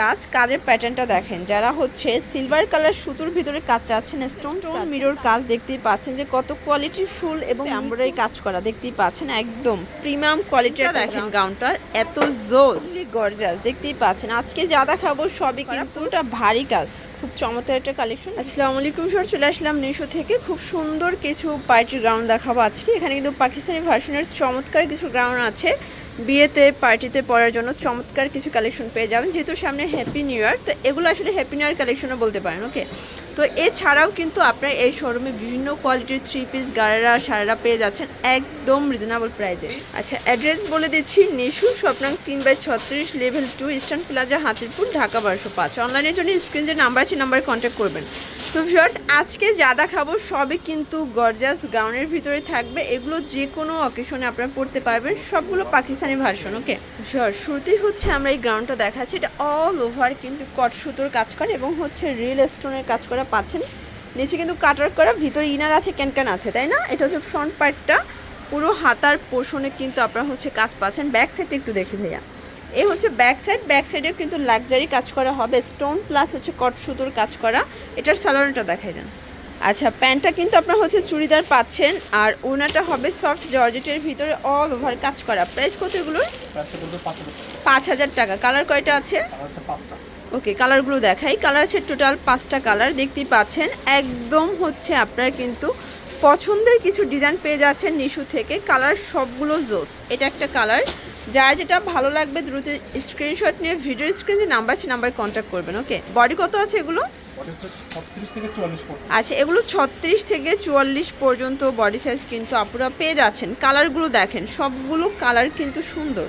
কাজ কাজের প্যাটার্নটা দেখেন। যারা হচ্ছে সিলভার কালার সুতোর ভিতরে কাজ চাচ্ছেন স্টোন স্টোন মিরর কাজ দেখতেই পাচ্ছেন যে কত কোয়ালিটি ফুল এবং এমব্রয়ডারি কাজ করা দেখতেই পাচ্ছেন একদম প্রিমিয়াম কোয়ালিটির দেখেন। গাউনটার এত জোস গর্জাস দেখতেই পাচ্ছেন। আজকে যা দেখাবো সবই কিন্তু ওটা ভারী কাজ খুব চমৎকার একটা কালেকশন আসসালামু আলাইকুম স্যার চলে আসলাম নিশো থেকে। খুব সুন্দর কিছু পার্টির গ্রাউন্ড দেখাবো আজকে। এখানে কিন্তু পাকিস্তানি ভার্সনের চমৎকার কিছু গ্রাউন্ড আছে। বিয়েতে, পার্টিতে পরার জন্য চমৎকার কিছু কালেকশন পেয়ে যাবেন। যেহেতু সামনে হ্যাপি নিউ ইয়ার তো এগুলো আসলে হ্যাপি নিউ ইয়ার কালেকশনও বলতে পারেন ওকে তো এছাড়াও কিন্তু আপনার এই শোরুমে বিভিন্ন কোয়ালিটির থ্রি পিস গাড়েরা সারেরা পেয়ে যাচ্ছেন একদম রিজনেবল প্রাইজে আচ্ছা অ্যাড্রেস বলে দিচ্ছি, নিশু, স্বপ্নাং তিন বাই ছত্রিশ level two Eastern Plaza Hatirpur, Dhaka বারোশো পাঁচ। অনলাইনের জন্য স্ক্রিন যে নাম্বার আছে নাম্বারে কন্ট্যাক্ট করবেন। তো ভিউয়ার্স আজকে যা দেখাবো, সবই কিন্তু গর্জাস গাউনের ভিতরে থাকবে। এগুলো যে কোনো অকেশনে আপনারা পড়তে পারবেন, সবগুলো পাকিস্তানি ভার্সন ওকে ভিউয়ার্স শুরুতেই হচ্ছে আমরা এই গ্রাউন্ডটা দেখাচ্ছি, এটা অল ওভার কিন্তু কট সুতোর কাজ করে এবং হচ্ছে রিয়েল স্টোনের কাজ করা পাচ্ছেন। নিচে কিন্তু কাটার করা ভিতরে ইনার আছে ক্যানক্যান আছে তাই না? এটা হচ্ছে ফ্রন্ট পার্টটা পুরো হাতার পোষণে কিন্তু আপনারা হচ্ছে কাজ পাচ্ছেন। ব্যাক সাইডটা একটু দেখি ভাইয়া। এ হচ্ছে ব্যাক সাইড ব্যাক সাইডেও কিন্তু লাক্সারি কাজ করা হবে। স্টোন প্লাস হচ্ছে কট সুতোর কাজ করা। এটার স্যালোনটা দেখাই দেন। আচ্ছা প্যান্টটা কিন্তু আপনার হচ্ছে চুড়িদার পাচ্ছেন। আর ওনাটা হবে সফট জর্জেটের ভিতরে অল ওভার কাজ করা। প্রাইস কত এগুলোর? পাঁচ হাজার। টাকা। কালার কয়টা আছে? ওকে কালারগুলো দেখাই। কালার আছে টোটাল পাঁচটা কালার দেখতেই পাচ্ছেন। একদম হচ্ছে আপনার কিন্তু পছন্দের কিছু ডিজাইন পেয়ে যাচ্ছেন নিশু থেকে। কালার সবগুলো জোস। এটা একটা কালার। যার যেটা ভালো লাগবে দ্রুত স্ক্রিনশট নিয়ে ভিডিও স্ক্রিন যে নাম্বার আছে নাম্বার কন্ট্যাক্ট করবেন ওকে বডি কত আছে এগুলো? আচ্ছা এগুলো ছত্রিশ থেকে চুয়াল্লিশ পর্যন্ত বডি সাইজ কিন্তু আপনারা পেয়ে যাচ্ছেন। কালারগুলো দেখেন সবগুলো কালার কিন্তু সুন্দর।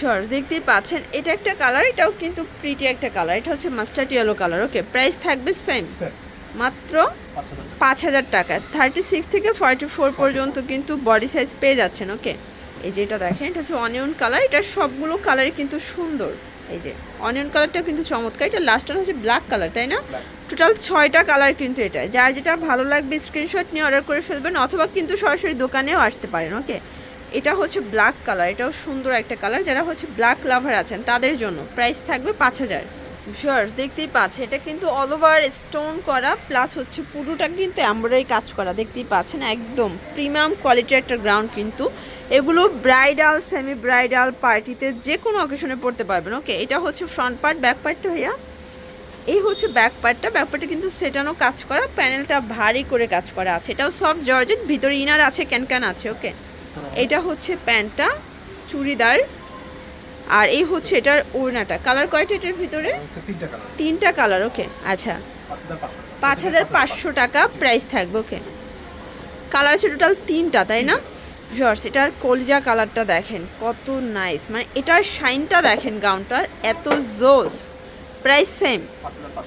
সর দেখতেই পাচ্ছেন এটা একটা কালার এটাও কিন্তু প্রিটি একটা কালার এটা হচ্ছে mustard yellow colour okay price থাকবে সেম মাত্র পাঁচ হাজার টাকা। থার্টি সিক্স থেকে ফর্টি ফোর পর্যন্ত কিন্তু বডি সাইজ পেয়ে যাচ্ছেন ওকে এই যে এটা দেখেন এটা হচ্ছে অনিয়ন কালার এটার সবগুলো কালারই কিন্তু সুন্দর। এই যে অনিয়ন কালারটাও কিন্তু চমৎকার এটা লাস্টটা হচ্ছে ব্ল্যাক কালার তাই না? টোটাল ছয়টা কালার কিন্তু এটা। যার যেটা ভালো লাগবে স্ক্রিনশট নিয়ে অর্ডার করে ফেলবেন অথবা কিন্তু সরাসরি দোকানেও আসতে পারেন ওকে এটা হচ্ছে ব্ল্যাক কালার এটাও সুন্দর একটা কালার যারা হচ্ছে ব্ল্যাক লাভার আছেন, তাদের জন্য প্রাইস থাকবে পাঁচ হাজার। শর্টস দেখতেই পাচ্ছেন, এটা কিন্তু অল ওভার স্টোন করা প্লাস হচ্ছে পুরোটা কিন্তু এমব্রয়ডারি কাজ করা, দেখতেই পাচ্ছেন, একদম প্রিমিয়াম কোয়ালিটির একটা গ্রাউন্ড কিন্তু। এগুলো ব্রাইডাল সেমি ব্রাইডাল পার্টিতে যে কোনো অকেশনে পড়তে পারবেন ওকে এটা হচ্ছে ফ্রন্ট পার্ট ব্যাক পার্টটা হইয়া এই হচ্ছে ব্যাক পার্টটা ব্যাক পার্টে কিন্তু সেটানো কাজ করা প্যানেলটা ভারী করে কাজ করা আছে। এটাও সব জর্জেট ভিতরে ইনার আছে ক্যানক্যান আছে ওকে এটা হচ্ছে প্যান্টটা চুড়িদার আর এই হচ্ছে এটার ওড়নাটা। কালার কয়টা এটার ভিতরে? তিনটা কালার ওকে আচ্ছা। পাঁচ হাজার পাঁচশো টাকা। প্রাইস থাকবে ওকে কালার আছে টোটাল তিনটা তাই না? জর্স এটার কলজা কালারটা দেখেন কত নাইস মানে এটার শাইনটা দেখেন গাউনটার এত জোস প্রাইস সেম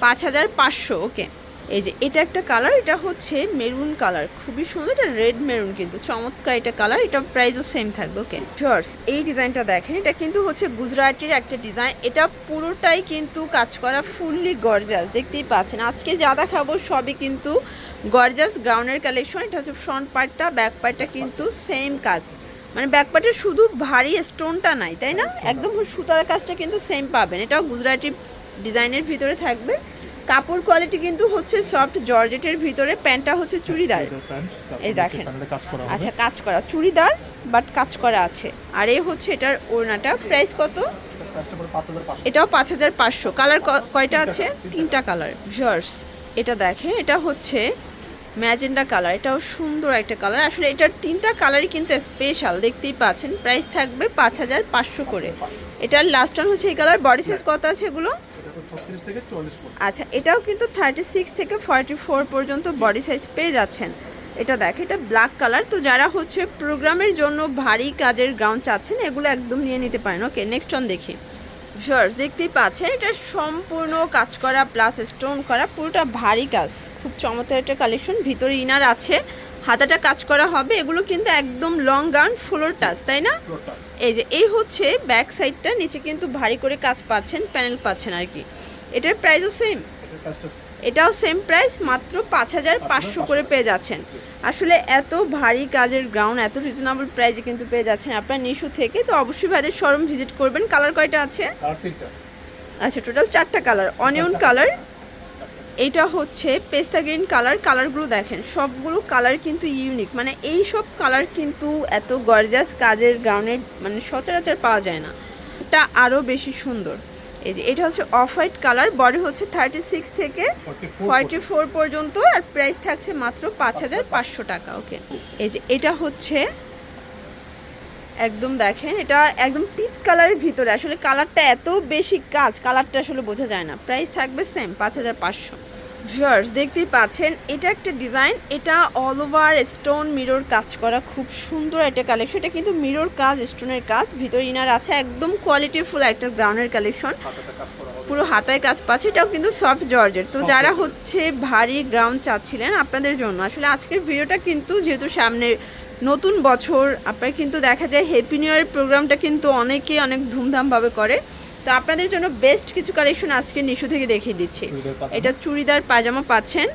পাঁচ হাজার পাঁচশো। ওকে এই যে এটা একটা কালার এটা হচ্ছে মেরুন কালার খুবই সুন্দর এটা রেড মেরুন কিন্তু চমৎকার এটা কালার এটা প্রাইসও সেম থাকবে ওকে জর্স এই ডিজাইনটা দেখেন এটা কিন্তু হচ্ছে গুজরাটির একটা ডিজাইন এটা পুরোটাই কিন্তু কাজ করা ফুললি গর্জাস দেখতেই পাচ্ছেন। আজকে যা দেখাবো সবই কিন্তু গর্জাস গ্রাউন্ডের কালেকশন এটা হচ্ছে ফ্রন্ট পার্টটা ব্যাক পার্টটা কিন্তু সেম কাজ। মানে ব্যাক পার্টে শুধু ভারী স্টোনটা নাই তাই না? একদম। সুতার কাজটা কিন্তু সেম পাবেন এটাও গুজরাটি ডিজাইনের ভিতরে থাকবে। কাপড় কোয়ালিটি কিন্তু হচ্ছে সফট জর্জেটের ভিতরে প্যান্টটা হচ্ছে চুড়িদার। এই দেখেন। কাজ আচ্ছা কাজ করা চুড়িদার বাট কাজ করা আছে। আর এই হচ্ছে এটার ওড়নাটা। প্রাইস কত? এটাও পাঁচ হাজার পাঁচশো। কালার কয়টা আছে? তিনটা কালার জর্স এটা দেখে এটা হচ্ছে ম্যাজেন্ডা কালার এটাও সুন্দর একটা কালার আসলে এটার তিনটা কালারই কিন্তু স্পেশাল দেখতেই পাচ্ছেন। প্রাইস থাকবে পাঁচ হাজার পাঁচশো করে। এটার লাস্ট ওয়ান হচ্ছে এই কালার বডি সাইজ কত আছে এগুলো? থেকে আচ্ছা এটাও কিন্তু থার্টি সিক্স থেকে ফর্টি ফোর পর্যন্ত বডি সাইজ পেয়ে যাচ্ছেন। এটা দেখ, এটা ব্ল্যাক কালার তো যারা হচ্ছে প্রোগ্রামের জন্য ভারী কাজের গ্রাউন্ড চাচ্ছেন, এগুলো একদম নিয়ে নিতে পারেন। ওকে নেক্সট অন দেখি। শর্টস দেখতেই পাচ্ছেন, এটা সম্পূর্ণ কাজ করা প্লাস স্টোন করা, পুরোটা ভারী কাজ। খুব চমৎকার একটা কালেকশন ভিতরে ইনার আছে। হাতাটা কাজ করা হবে এগুলো কিন্তু একদম লং গাউন ফ্লোর টাচ তাই না? এই যে এই হচ্ছে ব্যাক সাইডটা নিচে কিন্তু ভারী করে কাজ পাচ্ছেন প্যানেল পাচ্ছেন আর কি। এটার প্রাইসও সেম এটাও সেম প্রাইস মাত্র পাঁচ হাজার পাঁচশো করে পেয়ে যাচ্ছেন। আসলে এত ভারী কাজের গ্রাউন্ড এত রিজনেবল প্রাইসে কিন্তু পেয়ে যাচ্ছেন আপনার নিশু থেকে তো অবশ্যই ভাইদের শোরুম ভিজিট করবেন। কালার কয়টা আছে? আচ্ছা টোটাল চারটা কালার অনিয়ন কালার এটা হচ্ছে পেস্তা গ্রিন কালার। কালারগুলো দেখেন সবগুলো কালার কিন্তু ইউনিক। মানে এই সব কালার কিন্তু এত গর্জাস কাজের গ্রাউন্ডের মানে সচরাচর পাওয়া যায় না। এটা আরও বেশি সুন্দর। এই যে এটা হচ্ছে অফ হোয়াইট কালার বডি হচ্ছে থার্টি সিক্স থেকে 44 ফর্টি ফোর পর্যন্ত আর প্রাইস থাকছে মাত্র পাঁচ হাজার পাঁচশো টাকা ওকে। এই যে এটা হচ্ছে একদম দেখেন এটা একদম পিক কালারের ভিতরে। আসলে কালারটা এত বেশি কাজ কালারটা আসলে বোঝা যায় না। প্রাইস থাকবে সেম পাঁচ হাজার পাঁচশো। ভিউয়ার্স দেখতেই পাচ্ছেন এটা একটা ডিজাইন এটা অল ওভার স্টোন মিরর কাজ করা খুব সুন্দর একটা কালেকশন এটা কিন্তু মিরর কাজ স্টোনের কাজ। ভিতর ইনার আছে একদম কোয়ালিটিফুল একটা গ্রাউন্ডের কালেকশন পুরো হাতায় কাজ পাচ্ছে এটাও কিন্তু সফট জর্জের তো যারা হচ্ছে ভারী গ্রাউন্ড চাচ্ছিলেন আপনাদের জন্য আসলে আজকের ভিডিওটা কিন্তু যেহেতু সামনে নতুন বছর আপনার কিন্তু দেখা যায় হ্যাপি নিউ ইয়ার প্রোগ্রামটা কিন্তু অনেকে অনেক ধুমধামভাবে করে। তো আপনাদের জন্য বেস্ট কিছু কালেকশন আজকে নিশু থেকে দেখিয়ে দিচ্ছি। এটা চুড়িদার পাজামা পাচ্ছেন।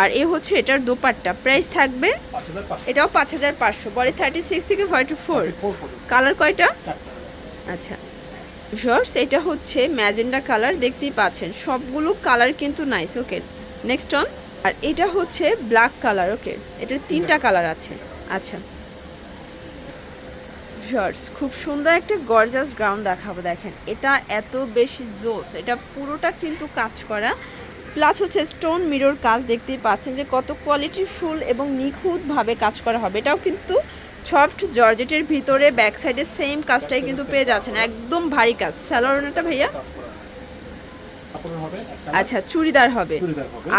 আর এ হচ্ছে এটার দোপাট্টা। প্রাইস থাকবে এটাও পাঁচ হাজার পাঁচশো। বডি থার্টি সিক্স থেকে ফর্টি ফোর 44 পর্যন্ত। কালার কয়টা? আচ্ছা। শর্টস এটা হচ্ছে ম্যাজেন্ডা কালার দেখতেই পাচ্ছেন। সবগুলো কালার কিন্তু নাইস ওকে নেক্সট অন আর এটা হচ্ছে ব্ল্যাক কালার ওকে এটার তিনটা কালার আছে। আচ্ছা। শর্টস খুব সুন্দর একটা গর্জাস গ্রাউন্ড দেখাবো, দেখেন। এটা এত বেশি জোস, এটা পুরোটা কিন্তু কাজ করা। প্লাস হচ্ছে স্টোন মিরর কাজ দেখতেই পাচ্ছেন যে কত কোয়ালিটি ফুল এবং নিখুঁতভাবে কাজ করা হবে। এটাও কিন্তু সফট জর্জেটের ভিতরে ব্যাক সাইডে সেম কাজটাই কিন্তু পেয়ে যাচ্ছেন। একদম ভারী কাজ। স্যালোরনটা ভাইয়া? কাপড়ের হবে আচ্ছা চুড়িদার হবে।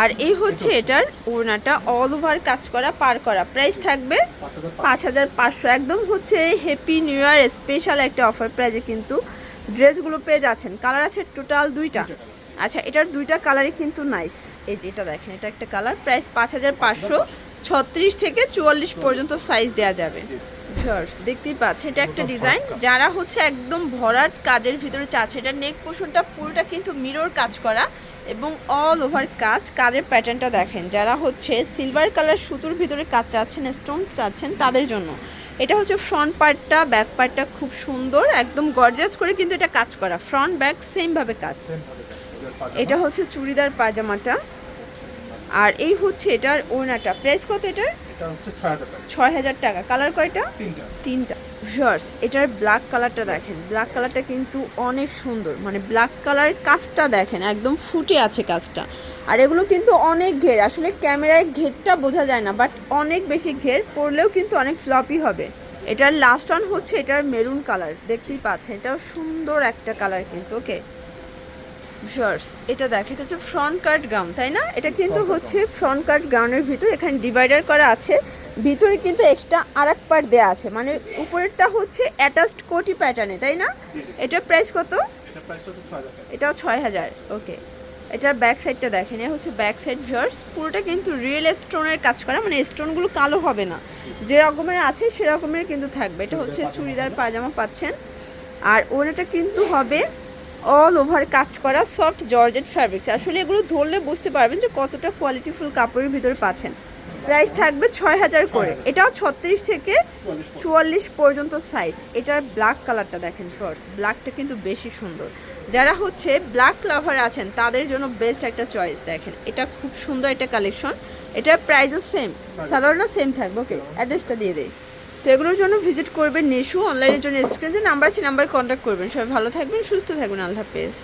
আর এই হচ্ছে এটার ওড়নাটা অল ওভার কাজ করা পার করা। প্রাইস থাকবে পাঁচ হাজার পাঁচ হাজার পাঁচশো। একদম হচ্ছে হ্যাপি নিউ ইয়ার স্পেশাল একটা অফার প্রাইজে কিন্তু ড্রেসগুলো পেয়ে যাচ্ছেন। কালার আছে টোটাল দুইটা। আচ্ছা এটার দুইটা কালারই কিন্তু নাইস এই যে এটা দেখেন এটা একটা কালার প্রাইস পাঁচ হাজার পাঁচশো। ছত্রিশ। থেকে চুয়াল্লিশ পর্যন্ত সাইজ দেওয়া যাবে। শর্টস দেখতেই পাচ্ছেন এটা একটা ডিজাইন। যারা হচ্ছে একদম ভরাট কাজের ভিতরে চাচ্ছে এটা নেক পোষণটা পুরোটা কিন্তু মিরর কাজ করা এবং অল ওভার কাজ। কাজের প্যাটার্নটা দেখেন যারা হচ্ছে সিলভার কালার সুতোর ভিতরে কাজ চাচ্ছেন স্টোন চাচ্ছেন তাদের জন্য। এটা হচ্ছে ফ্রন্ট পার্টটা ব্যাক পার্টটা খুব সুন্দর একদম গর্জাস করে কিন্তু এটা কাজ করা। ফ্রন্ট ব্যাক সেমভাবে কাজ। সেম ভাবে কাজ এটা হচ্ছে চুড়িদার পাজামাটা আর এই হচ্ছে এটার ওড়নাটা প্রাইস কত এটার? এটা হচ্ছে ছয় হাজার টাকা। কালার কয়টা? তিনটা। ভিউয়ার্স এটার ব্ল্যাক কালারটা দেখেন। ব্ল্যাক কালারটা কিন্তু অনেক সুন্দর। মানে ব্ল্যাক কালার কাজটা দেখেন একদম ফুটে আছে কাজটা। আর এগুলো কিন্তু অনেক ঘের। আসলে ক্যামেরায় ঘেরটা বোঝা যায় না বাট অনেক বেশি ঘের। পরলেও কিন্তু অনেক ফ্লপি হবে। এটার লাস্ট অন হচ্ছে এটার মেরুন কালার দেখতেই পাচ্ছেন এটাও সুন্দর একটা কালার কিন্তু ওকে শর্টস এটা দেখ এটা হচ্ছে ফ্রন্ট কাট গ্রাউন্ড তাই না? এটা কিন্তু হচ্ছে ফ্রন্ট কাট গ্রাউন্ডের ভিতর এখানে ডিভাইডার করা আছে। ভিতরে কিন্তু এক্সট্রা আর এক পার্ট দেওয়া আছে। মানে উপরেরটা হচ্ছে অ্যাটাচড কোটি প্যাটার্নে তাই না। এটার প্রাইস কত? এটা এটাও ছয় হাজার ওকে এটার ব্যাক সাইডটা দেখেন এ হচ্ছে ব্যাক সাইড ভিউয়ার্স পুরোটা কিন্তু রিয়েল স্টোনের কাজ করা মানে স্টোনগুলো কালো হবে না। যে রকমের আছে সেরকমের কিন্তু থাকবে। এটা হচ্ছে চুড়িদার পাজামা পাচ্ছেন। আর ওনাটা কিন্তু হবে অল ওভার কাজ করা সফট জর্জেট ফ্যাব্রিক্স আসলে এগুলো ধরলে বুঝতে পারবেন যে কতটা কোয়ালিটিফুল কাপড়ের ভিতরে পাচ্ছেন। প্রাইস থাকবে ছয় হাজার করে। এটাও ছত্রিশ থেকে চুয়াল্লিশ পর্যন্ত সাইজ এটার ব্ল্যাক কালারটা দেখেন ফার্স্ট ব্ল্যাকটা কিন্তু বেশি সুন্দর। যারা হচ্ছে ব্ল্যাক লাভার আছেন, তাদের জন্য বেস্ট একটা চয়েস দেখেন। এটা খুব সুন্দর একটা কালেকশন এটার প্রাইসও সেম সালোয়ার না সেম থাকবে ওকে অ্যাড্রেসটা দিয়ে দেয় তো এগুলোর জন্য ভিজিট করবেন নিশু অনলাইনের জন্য স্ক্রিনে নাম্বার আছে নাম্বার কন্ট্যাক্ট করবেন। সবাই ভালো থাকবেন, সুস্থ থাকবেন, আল্লাহ হাফেজ।